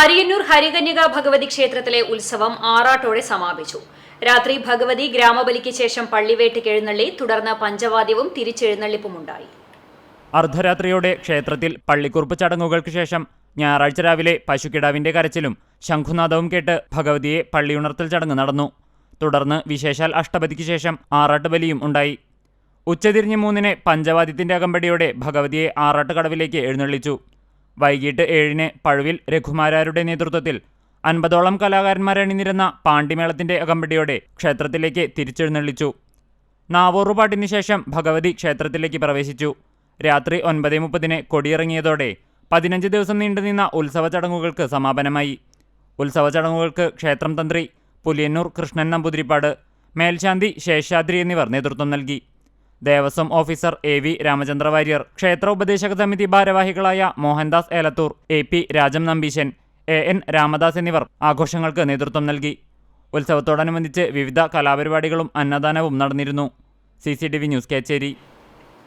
അരിയന്നൂർ ഹരികന്യക ഭഗവതി ക്ഷേത്രത്തിലെ ഉത്സവം ആറാട്ടോടെ സമാപിച്ചു. രാത്രി ഭഗവതി ഗ്രാമബലിക്ക് ശേഷം പള്ളിവേട്ട് എഴുന്നള്ളി തുടർന്ന് പഞ്ചവാദ്യവും തിരിച്ചെഴുന്നള്ളിപ്പുമുണ്ടായി. അർദ്ധരാത്രിയോടെ ക്ഷേത്രത്തിൽ പള്ളിക്കുറുപ്പ് ചടങ്ങുകൾക്ക് ശേഷം ഞായറാഴ്ച രാവിലെ പശുക്കിടാവിന്റെ കരച്ചിലും ശംഖുനാദവും കേട്ട് ഭഗവതിയെ പള്ളിയുണർത്തൽ ചടങ്ങ് നടന്നു. തുടർന്ന് വിശേഷാൽ അഷ്ടപതിക്ക് ശേഷം ആറാട്ട് ബലിയും ഉണ്ടായി. ഉച്ചതിരിഞ്ഞ് മൂന്നിന് പഞ്ചവാദ്യത്തിന്റെ അകമ്പടിയോടെ ഭഗവതിയെ ആറാട്ട് കടവിലേക്ക് എഴുന്നള്ളിച്ചു. വൈകിട്ട് ഏഴിന് പഴുവിൽ രഘുമാരാരുടെ നേതൃത്വത്തിൽ അൻപതോളം കലാകാരന്മാർ അണിനിരുന്ന പാണ്ടിമേളത്തിന്റെ അകമ്പടിയോടെ ക്ഷേത്രത്തിലേക്ക് തിരിച്ചെഴുന്നള്ളിച്ചു. നാവൂറുപാട്ടിനു ശേഷം ഭഗവതി ക്ഷേത്രത്തിലേക്ക് പ്രവേശിച്ചു. രാത്രി ഒൻപത് മുപ്പതിന് കൊടിയിറങ്ങിയതോടെ പതിനഞ്ച് ദിവസം നീണ്ടുനിന്ന ഉത്സവ ചടങ്ങുകൾക്ക് സമാപനമായി. ഉത്സവ ചടങ്ങുകൾക്ക് ക്ഷേത്രം തന്ത്രി പുലിയന്നൂർ കൃഷ്ണൻ നമ്പൂതിരിപ്പാട് മേൽശാന്തി ശേഷാദ്രി എന്നിവർ നേതൃത്വം നൽകി. Devaswom officer A V Ramachandra Warrier ക്ഷേത്ര ഉപദേശക സമിതി ഭാരവാഹികളായ Mohandas Elathur A P Rajam Nambeesan A N Ramadas എന്നിവർ ആഘോഷങ്ങൾക്ക് നേതൃത്വം നൽകി. ഉത്സവത്തോടനുബന്ധിച്ച് വിവിധ കലാപരിപാടികളും അന്നദാനവും നടന്നിരുന്നു. C news Kecheri.